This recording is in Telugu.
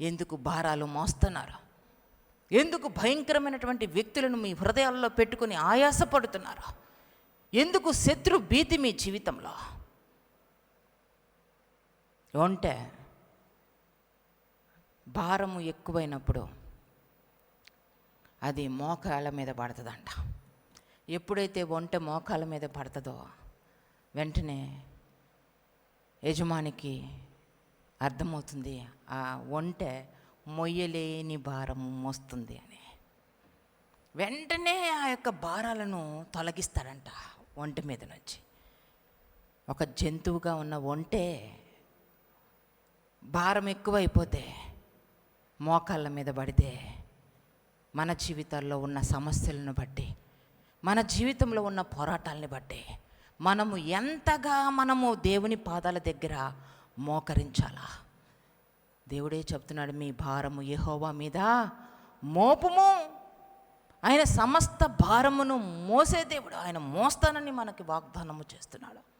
ఎందుకు భారాలు మోస్తున్నారు? ఎందుకు భయంకరమైనటువంటి వ్యక్తులను మీ హృదయాల్లో పెట్టుకుని ఆయాసపడుతున్నారు? ఎందుకు శత్రు భీతి మీ జీవితంలో? ఉంటే భారము ఎక్కువైనప్పుడు అది మోకాల మీద పడుతుందంట. ఎప్పుడైతే ఒంటె మోకాల మీద పడుతుందో వెంటనే యజమానికి అర్థమవుతుంది. ఆ వంట మొయ్యలేని భారం మోస్తుంది అని. వెంటనే ఆ యొక్క భారాలను తొలగిస్తాడంట ఒంటి మీద నుంచి. ఒక జంతువుగా ఉన్న ఒంటే భారం ఎక్కువైపోతే మోకాళ్ళ మీద పడితే మన జీవితాల్లో ఉన్న సమస్యలను బట్టి మన జీవితంలో ఉన్న పోరాటాలని బట్టి మనము ఎంతగా మనము దేవుని పాదాల దగ్గర మోకరించాలా? దేవుడే చెప్తున్నాడు మీ భారము యహోవా మీద మోపము. ఆయన సమస్త భారమును మోసే దేవుడు. ఆయన మోస్తానని మనకి వాగ్దానము చేస్తున్నాడు.